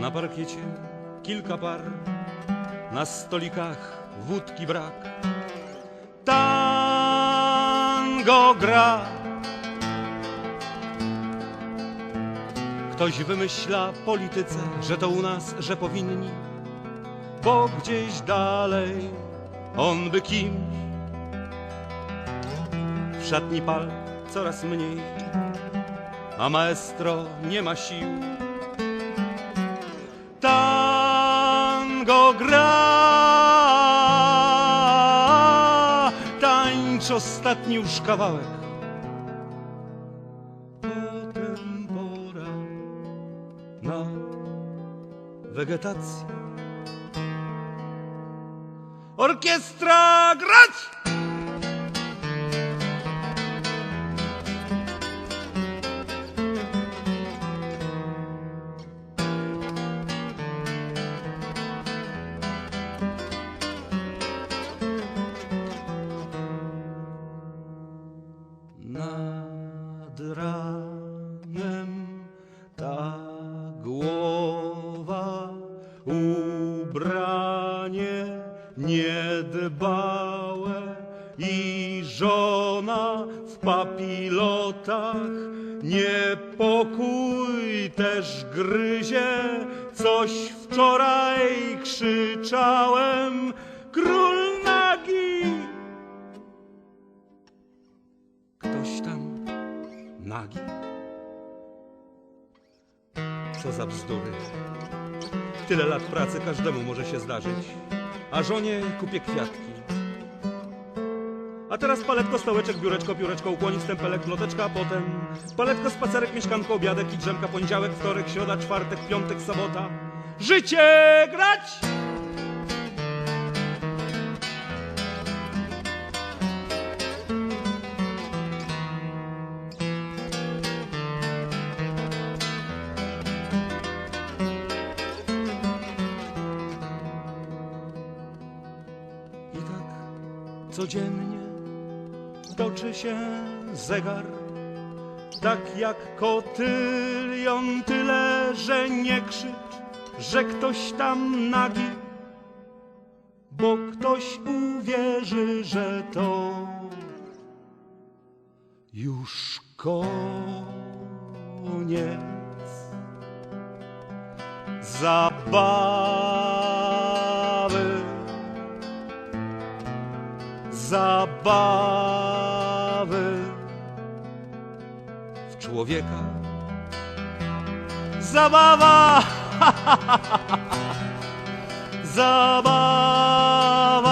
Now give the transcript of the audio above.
Na parkiecie kilka par, na stolikach wódki brak. Tango gra. Ktoś wymyśla polityce, że to u nas, że powinni, bo gdzieś dalej on by kimś. W szatni pal coraz mniej, a maestro nie ma sił. Gra, tańcz ostatni już kawałek. Potem pora na wegetację. Orkiestra grać! Ubranie niedbałe i żona w papilotach. Niepokój też gryzie, coś wczoraj krzyczałem, król nagi. Ktoś tam nagi? Co za bzdury. Tyle lat pracy każdemu może się zdarzyć. A żonie kupię kwiatki. A teraz paletko, stołeczek, biureczko, pióreczko, ukłonik, stempelek, noteczka, a potem paletko, spacerek, mieszkanko, obiadek i drzemka, poniedziałek, wtorek, środa, czwartek, piątek, sobota. Życie grać! Codziennie toczy się zegar, tak jak kotylion, tyle, że nie krzycz, że ktoś tam nagi, bo ktoś uwierzy, że to już koniec. Zabawy zabawy w człowieka. Zabawa! Zabawa!